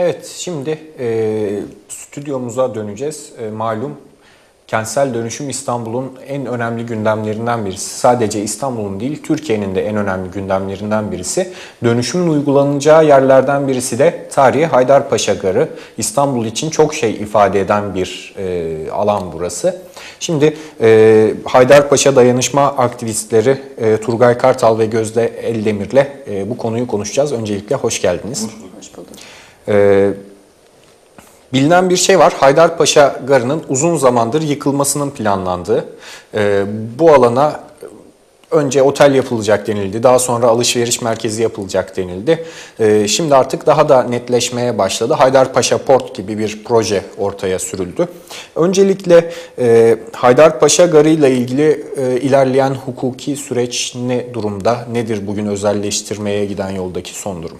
Evet, şimdi e, stüdyomuza döneceğiz. E, malum kentsel dönüşüm İstanbul'un en önemli gündemlerinden birisi. Sadece İstanbul'un değil, Türkiye'nin de en önemli gündemlerinden birisi. Dönüşümün uygulanacağı yerlerden birisi de tarihi Haydarpaşa Garı. İstanbul için çok şey ifade eden bir e, alan burası. Şimdi e, Haydarpaşa dayanışma aktivistleri e, Turgay Kartal ve Gözde Eldemir'le e, bu konuyu konuşacağız. Öncelikle hoş geldiniz. Hoş bulduk. Ee, bilinen bir şey var. Haydarpaşa Garı'nın uzun zamandır yıkılmasının planlandığı. Ee, bu alana önce otel yapılacak denildi. Daha sonra alışveriş merkezi yapılacak denildi. Ee, şimdi artık daha da netleşmeye başladı. Haydarpaşa Port gibi bir proje ortaya sürüldü. Öncelikle e, Haydarpaşa Garı ile ilgili e, ilerleyen hukuki süreç ne durumda? Nedir bugün özelleştirmeye giden yoldaki son durum?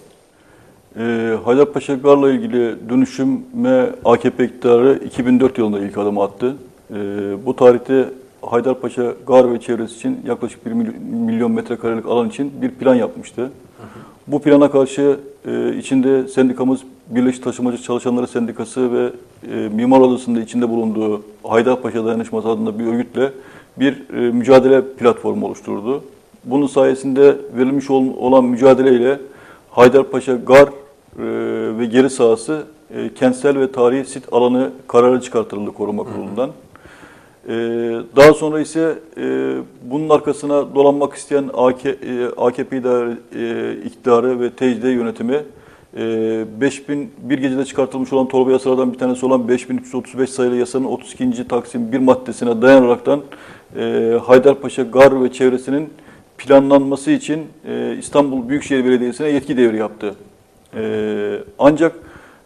Ee, Haydarpaşa Gar'la ilgili dönüşüme AKP iktidarı 2004 yılında ilk adımı attı. Ee, bu tarihte Haydarpaşa Gar ve çevresi için yaklaşık 1 milyon metrekarelik alan için bir plan yapmıştı. Bu plana karşı e, içinde sendikamız Birleşik Taşımacı Çalışanları Sendikası ve e, Mimar Odası'nda içinde bulunduğu Haydarpaşa Dayanışması adında bir örgütle bir e, mücadele platformu oluşturdu. Bunun sayesinde verilmiş ol- olan mücadeleyle Haydarpaşa Gar e, ve geri sahası e, kentsel ve tarihi sit alanı kararı çıkartıldı koruma kurulundan. E, daha sonra ise e, bunun arkasına dolanmak isteyen AK, e, AKP idare, e, iktidarı ve TCD yönetimi e, 5000 bir gecede çıkartılmış olan torba yasalardan bir tanesi olan 5335 sayılı yasanın 32. Taksim 1 maddesine dayanaraktan e, Haydarpaşa Gar ve çevresinin planlanması için e, İstanbul Büyükşehir Belediyesi'ne yetki devri yaptı. E, ancak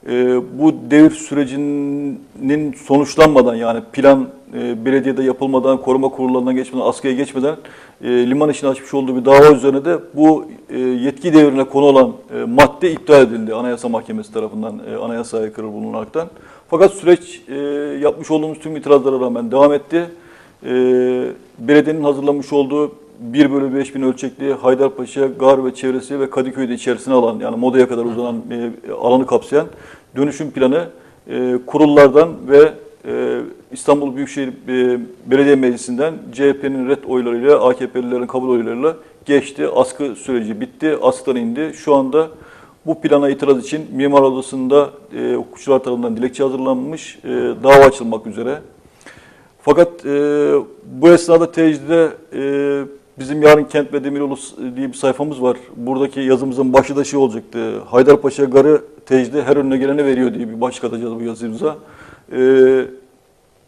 e, bu devir sürecinin sonuçlanmadan yani plan e, belediyede yapılmadan, koruma kurullarından geçmeden, askıya geçmeden e, liman işini açmış olduğu bir dava üzerine de bu e, yetki devrine konu olan e, madde iptal edildi Anayasa Mahkemesi tarafından, e, anayasaya aykırı bulunaraktan. Fakat süreç e, yapmış olduğumuz tüm itirazlara rağmen devam etti. E, belediyenin hazırlamış olduğu 1 bölü 5 bin ölçekli Haydarpaşa, Gar ve çevresi ve Kadıköy'de içerisine alan yani Moda'ya kadar uzanan e, alanı kapsayan dönüşüm planı e, kurullardan ve e, İstanbul Büyükşehir e, Belediye Meclisi'nden CHP'nin red oylarıyla, AKP'lilerin kabul oylarıyla geçti. Askı süreci bitti, askıdan indi. Şu anda bu plana itiraz için Mimar Odası'nda e, hukukçular tarafından dilekçe hazırlanmış, e, dava açılmak üzere. Fakat e, bu esnada tecrüde e, bizim yarın Kent ve Demiryolu diye bir sayfamız var. Buradaki yazımızın başı da şey olacaktı. Haydarpaşa Garı tecrüde her önüne gelene veriyor diye bir başlık atacağız bu yazımıza. E,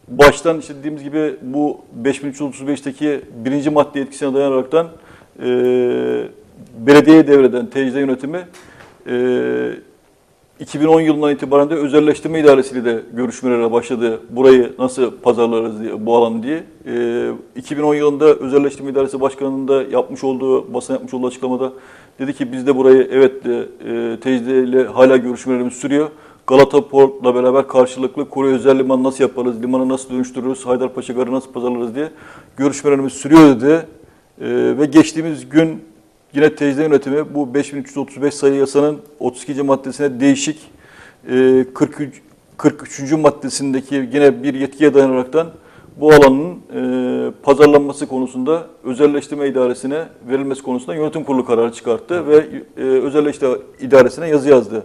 baştan işte dediğimiz gibi bu 5335'teki birinci madde etkisine dayanaraktan e, belediyeye devreden tecrüde yönetimi e, 2010 yılından itibaren de özelleştirme idaresiyle de görüşmelere başladı. Burayı nasıl pazarlarız diye, bu alanı diye. Ee, 2010 yılında özelleştirme idaresi başkanının da yapmış olduğu, basına yapmış olduğu açıklamada dedi ki biz de burayı evet de e, tecrübe ile hala görüşmelerimiz sürüyor. Galata Port'la beraber karşılıklı Kore Özel Limanı nasıl yaparız, limanı nasıl dönüştürürüz, Haydarpaşa Garı nasıl pazarlarız diye görüşmelerimiz sürüyor dedi. Ee, ve geçtiğimiz gün Yine tecrübe yönetimi bu 5335 sayı yasanın 32. maddesine değişik e, 43. 43. maddesindeki yine bir yetkiye dayanaraktan bu alanın e, pazarlanması konusunda özelleştirme idaresine verilmesi konusunda yönetim kurulu kararı çıkarttı ve e, özelleştirme idaresine yazı yazdı.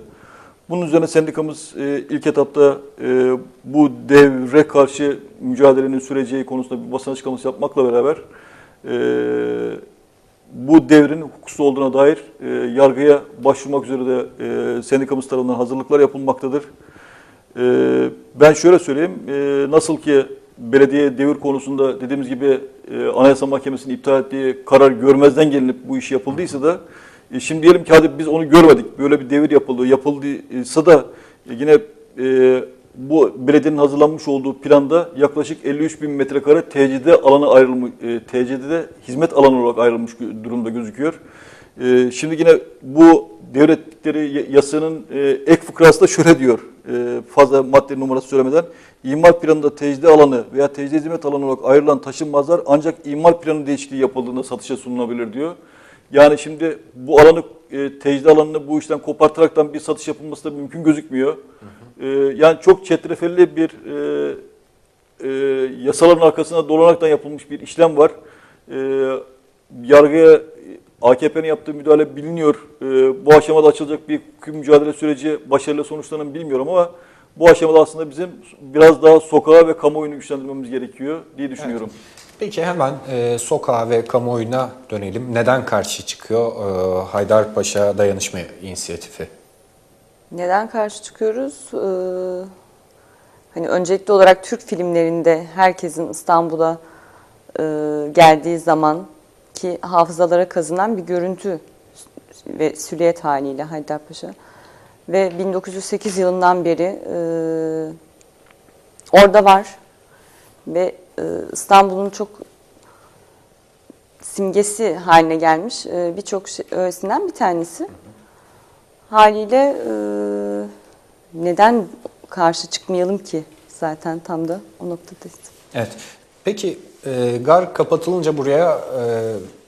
Bunun üzerine sendikamız e, ilk etapta e, bu devre karşı mücadelenin süreceği konusunda bir basın açıklaması yapmakla beraber e, bu devrin hukuksuz olduğuna dair e, yargıya başvurmak üzere de e, sendikamız tarafından hazırlıklar yapılmaktadır. E, ben şöyle söyleyeyim, e, nasıl ki belediye devir konusunda dediğimiz gibi e, Anayasa Mahkemesi'nin iptal ettiği karar görmezden gelinip bu iş yapıldıysa da e, şimdi diyelim ki hadi biz onu görmedik, böyle bir devir yapıldı, yapıldıysa da e, yine e, bu belediyenin hazırlanmış olduğu planda yaklaşık 53 bin metrekare TCD alanı ayrılmış, e, TCD'de hizmet alanı olarak ayrılmış durumda gözüküyor. E, şimdi yine bu devrettikleri y- yasanın e, ek fıkrası da şöyle diyor, e, fazla madde numarası söylemeden, imar planında TCD alanı veya TCD hizmet alanı olarak ayrılan taşınmazlar ancak imar planı değişikliği yapıldığında satışa sunulabilir diyor. Yani şimdi bu alanı e, tecrübe alanını bu işten kopartaraktan bir satış yapılması da mümkün gözükmüyor. E, yani çok çetrefilli bir e, e, yasaların arkasında dolanaraktan yapılmış bir işlem var. E, yargıya AKP'nin yaptığı müdahale biliniyor. E, bu aşamada açılacak bir mücadele süreci başarıyla sonuçlanır mı bilmiyorum ama bu aşamada aslında bizim biraz daha sokağa ve kamuoyunu güçlendirmemiz gerekiyor diye düşünüyorum. Peki hemen e, sokağa ve kamuoyuna dönelim. Neden karşı çıkıyor e, Haydarpaşa Dayanışma İnisiyatifi? Neden karşı çıkıyoruz? Ee, hani öncelikli olarak Türk filmlerinde herkesin İstanbul'a e, geldiği zaman ki hafızalara kazınan bir görüntü ve süliyet haliyle Haydarpaşa. Ve 1908 yılından beri e, orada var ve e, İstanbul'un çok simgesi haline gelmiş e, birçok şey, öğesinden bir tanesi. Haliyle e, neden karşı çıkmayalım ki zaten tam da o noktadayız. Evet. Peki e, gar kapatılınca buraya e,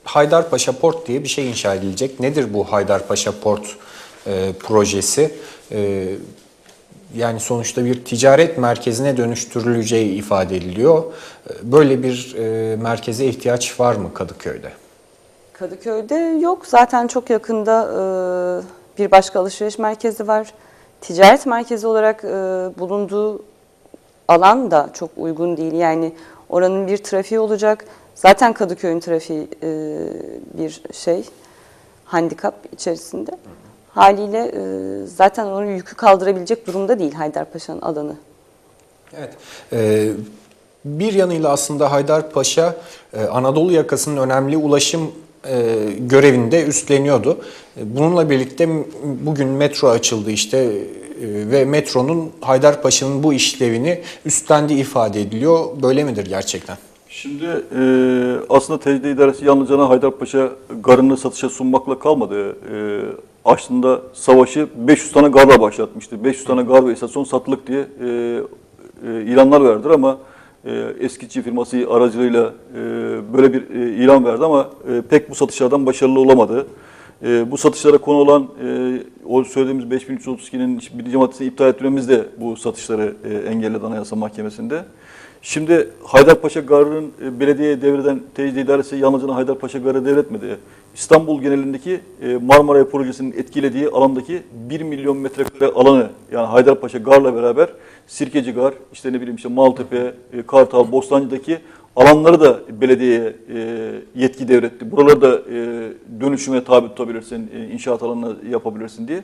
Haydarpaşa Port diye bir şey inşa edilecek. Nedir bu Haydarpaşa Port e, projesi? E, yani sonuçta bir ticaret merkezine dönüştürüleceği ifade ediliyor. E, Böyle bir e, merkeze ihtiyaç var mı Kadıköy'de? Kadıköy'de yok. Zaten çok yakında e, bir başka alışveriş merkezi var. Ticaret merkezi olarak e, bulunduğu alan da çok uygun değil. Yani oranın bir trafiği olacak. Zaten Kadıköy'ün trafiği e, bir şey, handikap içerisinde. Haliyle e, zaten onun yükü kaldırabilecek durumda değil Haydarpaşa'nın alanı. Evet. Ee, bir yanıyla aslında Haydarpaşa e, Anadolu yakasının önemli ulaşım görevini de üstleniyordu. E, Bununla birlikte bugün metro açıldı işte e, ve metronun Haydarpaşa'nın bu işlevini üstlendiği ifade ediliyor. Böyle midir gerçekten? Şimdi e, aslında tecrübe idaresi yalnızca Haydarpaşa garını satışa sunmakla kalmadı. E, aslında savaşı 500 tane garla başlatmıştı. 500 tane gar ve istasyon satılık diye e, e, ilanlar verdiler ama e, eskici firması aracılığıyla e, böyle bir e, ilan verdi ama pek bu satışlardan başarılı olamadı. Bu satışlara konu olan o söylediğimiz 5332'nin birinci maddesini iptal etmemiz de bu satışları engelledi Anayasa Mahkemesi'nde. Şimdi Haydarpaşa Garı'nın e, belediyeye devreden tecrübe idaresi yalnızca Haydarpaşa Garı devretmedi. İstanbul genelindeki e, Marmaray Projesi'nin etkilediği alandaki 1 milyon metrekare alanı yani Haydarpaşa Gar'la beraber Sirkeci Gar, işte ne bileyim işte Maltepe, e, Kartal, Bostancı'daki alanları da belediyeye yetki devretti. Buraları da dönüşüme tabi tutabilirsin, inşaat alanına yapabilirsin diye.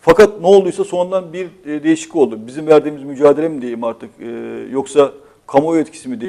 Fakat ne olduysa sonradan bir değişiklik oldu. Bizim verdiğimiz mücadele mi diyeyim artık yoksa kamuoyu etkisi mi diyeyim?